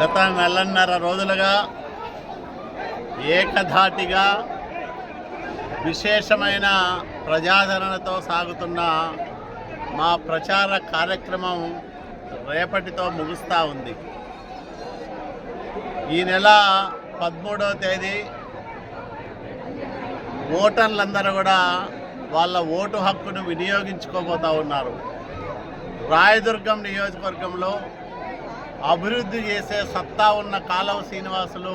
గత నెలన్నర రోజులుగా ఏకధాటిగా విశేషమైన ప్రజాదరణతో సాగుతున్న మా ప్రచార కార్యక్రమం రేపటితో ముగుస్తూ ఉంది. ఈ నెల పదమూడవ తేదీ ఓటర్లందరూ కూడా వాళ్ళ ఓటు హక్కును వినియోగించుకోబోతూ ఉన్నారు. రాయదుర్గం నియోజకవర్గంలో అభివృద్ధి చేసే సత్తా ఉన్న కాలవ శ్రీనివాసులు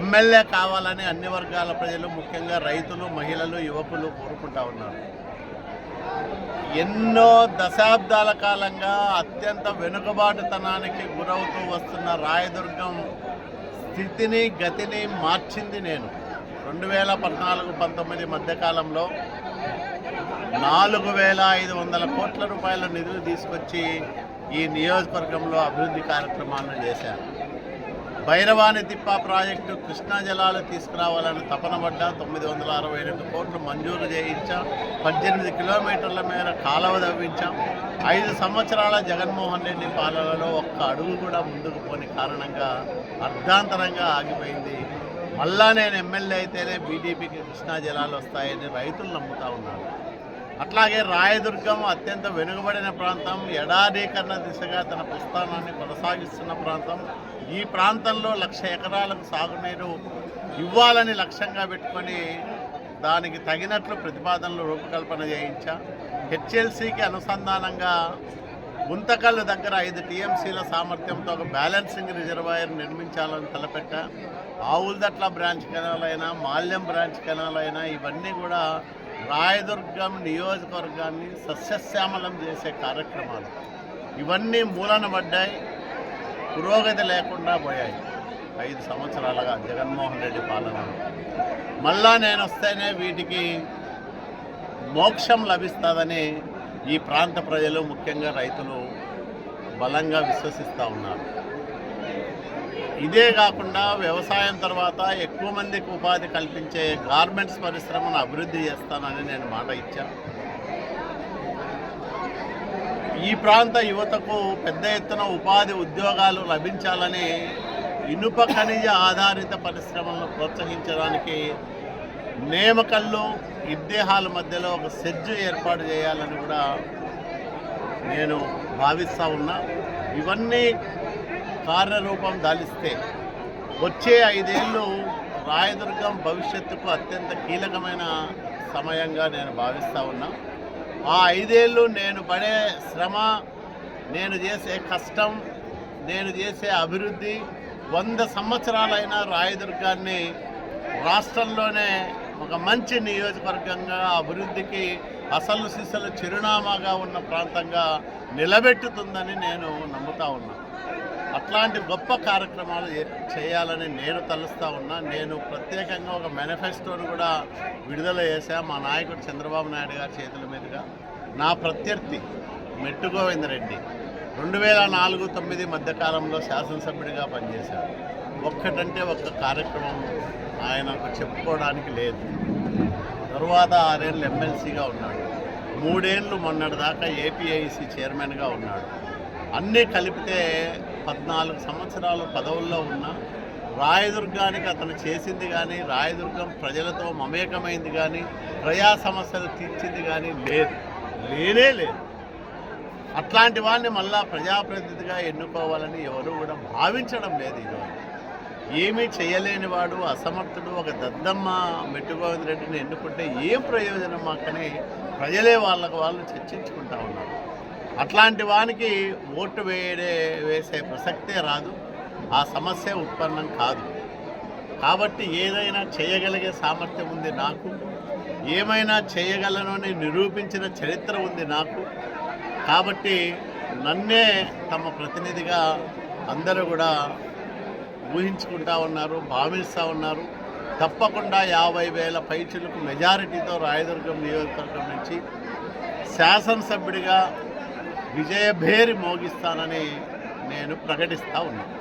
ఎమ్మెల్యే కావాలని అన్ని వర్గాల ప్రజలు ముఖ్యంగా రైతులు మహిళలు యువకులు కోరుకుంటా ఉన్నారు. ఎన్నో దశాబ్దాల కాలంగా అత్యంత వెనుకబాటుతనానికి గురవుతూ వస్తున్న రాయదుర్గం స్థితిని గతిని మార్చింది నేను. రెండు వేల పద్నాలుగు పంతొమ్మిది మధ్యకాలంలో నాలుగు వేల ఐదు వందల కోట్ల రూపాయల నిధులు తీసుకొచ్చి ఈ నియోజకవర్గంలో అభివృద్ధి కార్యక్రమాలను చేశారు. భైరవాణి తిప్ప ప్రాజెక్టు కృష్ణా జలాలు తీసుకురావాలని తపన పడ్డా తొమ్మిది వందల అరవై రెండు కోట్లు మంజూరు చేయించాం. పద్దెనిమిది కిలోమీటర్ల మేర కాలువ తవ్వించాం. ఐదు సంవత్సరాల జగన్మోహన్ రెడ్డి పాలనలో ఒక్క అడుగు కూడా ముందుకు పోని కారణంగా అర్ధాంతరంగా ఆగిపోయింది. మళ్ళా నేను ఎమ్మెల్యే అయితేనే బీజేపీకి కృష్ణా జలాలు వస్తాయని రైతులు నమ్ముతా ఉన్నారు. అట్లాగే రాయదుర్గం అత్యంత వెనుకబడిన ప్రాంతం ఎడారీకరణ దిశగా తన ప్రస్థానాన్ని కొనసాగిస్తున్న ప్రాంతం. ఈ ప్రాంతంలో లక్ష ఎకరాలకు సాగునీరు ఇవ్వాలని లక్ష్యంగా పెట్టుకొని దానికి తగినట్లు ప్రతిపాదనలు రూపకల్పన చేయించా. హెచ్ఎల్సీకి అనుసంధానంగా గుంతకల్లు దగ్గర ఐదు టీఎంసీల సామర్థ్యంతో ఒక బ్యాలెన్సింగ్ రిజర్వాయర్ నిర్మించాలని తలపెట్ట. ఆవులదట్ల బ్రాంచ్ కెనాల్ అయినా మాల్యం బ్రాంచ్ కెనాల్ అయినా ఇవన్నీ కూడా రాయదుర్గం నియోజకవర్గాన్ని సస్యశ్యామలం చేసే కార్యక్రమాలు. ఇవన్నీ మూలన పడ్డాయి పురోగతి లేకుండా పోయాయి. ఐదు సంవత్సరాలుగా జగన్మోహన్ రెడ్డి పాలన. మళ్ళా నేను వస్తేనే వీటికి మోక్షం లభిస్తుందని ఈ ప్రాంత ప్రజలు ముఖ్యంగా రైతులు బలంగా విశ్వసిస్తూ ఉన్నారు. ఇదే కాకుండా వ్యవసాయం తర్వాత ఎక్కువ మందికి ఉపాధి కల్పించే గార్మెంట్స్ పరిశ్రమను అభివృద్ధి చేస్తానని నేను మాట ఇచ్చాను ఈ ప్రాంత యువతకు పెద్ద ఎత్తున ఉపాధి ఉద్యోగాలు లభించాలని ఇనుప ఖనిజ ఆధారిత పరిశ్రమలను ప్రోత్సహించడానికి నేమకల్లు ఇద్దేహాల మధ్యలో ఒక సెడ్జ్ ఏర్పాటు చేయాలని కూడా నేను భావిస్తూ ఉన్నా. ఇవన్నీ కార్యరూపం దాలిస్తే వచ్చే ఐదేళ్ళు రాయదుర్గం భవిష్యత్తుకు అత్యంత కీలకమైన సమయంగా నేను భావిస్తూ ఉన్నా. ఆ ఐదేళ్ళు నేను పడే శ్రమ నేను చేసే కష్టం నేను చేసే అభివృద్ధి వంద సంవత్సరాలైన రాయదుర్గాన్ని రాష్ట్రంలోనే ఒక మంచి నియోజకవర్గంగా అభివృద్ధికి అసలు సిసలు చిరునామాగా ఉన్న ప్రాంతంగా నిలబెట్టుతుందని నేను నమ్ముతా ఉన్నాను అట్లాంటి గొప్ప కార్యక్రమాలు చేయాలని నేను తలుస్తా ఉన్నా. నేను ప్రత్యేకంగా ఒక మేనిఫెస్టోను కూడా విడుదల చేశా మా నాయకుడు చంద్రబాబు నాయుడు గారి చేతుల మీదుగా. నా ప్రత్యర్థి మెట్టు గోవిందరెడ్డి రెండు వేల నాలుగు తొమ్మిది మధ్యకాలంలో శాసనసభ్యుడిగా పనిచేశాడు. ఒక్కటంటే ఒక్క కార్యక్రమం ఆయనకు చెప్పుకోవడానికి లేదు. తరువాత ఆరేళ్ళు ఎమ్మెల్సీగా ఉన్నాడు. మూడేళ్ళు మొన్నటిదాకా ఏపీఐసి చైర్మన్గా ఉన్నాడు. అన్నీ కలిపితే పద్నాలుగు సంవత్సరాలు పదవుల్లో ఉన్న రాయదుర్గానికి అతను చేసింది కానీ రాయదుర్గం ప్రజలతో మమేకమైంది కానీ ప్రజా సమస్యలు తీర్చింది కానీ లేదు. లేనే లేదు. అట్లాంటి వాడిని మళ్ళా ప్రజాప్రతినిధిగా ఎన్నుకోవాలని ఎవరు కూడా భావించడం లేదు ఈరోజు. ఏమీ చేయలేని వాడు అసమర్థుడు ఒక దద్దమ్మ మెట్టుగోవింద రెడ్డిని ఎన్నుకుంటే ఏం ప్రయోజనం మాకని ప్రజలే వాళ్ళకు వాళ్ళు చర్చించుకుంటా ఉన్నారు. అట్లాంటి వానికి ఓటు వేయడే వేసే ప్రసక్తే రాదు. ఆ సమస్య ఉత్పన్నం కాదు. కాబట్టి ఏదైనా చేయగలిగే సామర్థ్యం ఉంది నాకు. ఏమైనా చేయగలను అని నిరూపించిన చరిత్ర ఉంది నాకు. కాబట్టి నన్నే తమ ప్రతినిధిగా అందరూ కూడా ఊహించుకుంటా ఉన్నారు భావిస్తూ ఉన్నారు. తప్పకుండా యాభై వేల పైచులకు మెజారిటీతో రాయదుర్గం నియోజకవర్గం నుంచి శాసనసభ్యుడిగా విజయభేరి మోగిస్తానని నేను ప్రకటిస్తూ ఉన్నాను